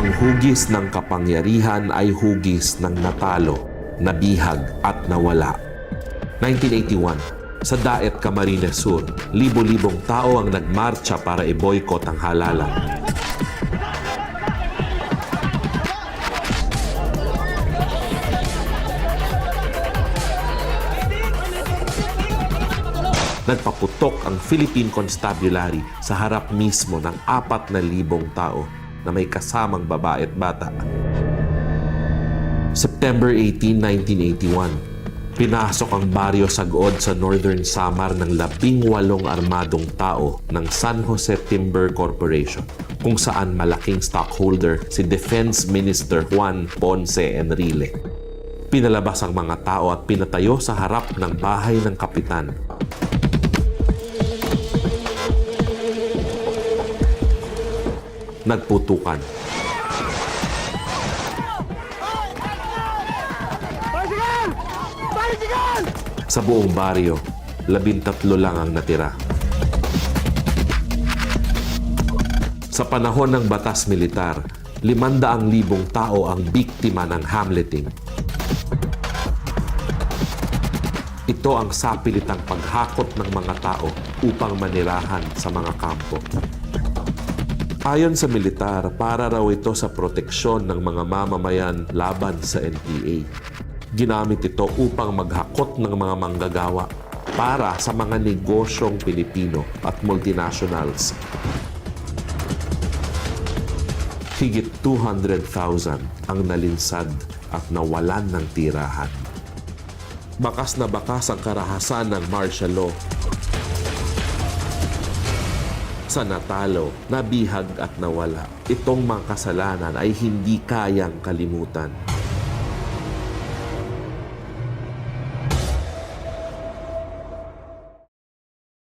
Ang hugis ng kapangyarihan ay hugis ng natalo, nabihag at nawala. 1981, sa Daet Camarines Sur, libo-libong tao ang nagmarcha para i-boycott ang halalan. Nagpaputok ang Philippine Constabulary sa harap mismo ng apat na libong tao na may kasamang babae at bata. September 18, 1981, pinasok ang baryo Sagod sa Northern Samar ng labing walong armadong tao ng San Jose Timber Corporation kung saan malaking stockholder si Defense Minister Juan Ponce Enrile. Pinalabas ang mga tao at pinatayo sa harap ng bahay ng kapitan nagputukan. Sa buong baryo, labintatlo lang ang natira. Sa panahon ng batas militar, limandaang libong tao ang biktima ng hamleting. Ito ang sapilitang paghakot ng mga tao upang manirahan sa mga kampo. Ayon sa militar, para raw ito sa proteksyon ng mga mamamayan laban sa NPA. Ginamit ito upang maghakot ng mga manggagawa para sa mga negosyong Pilipino at multinationals. Higit 200,000 ang nalinsad at nawalan ng tirahan. Bakas na bakas ang karahasan ng martial law sa natalo, nabihag at nawala. Itong mga kasalanan ay hindi kayang kalimutan.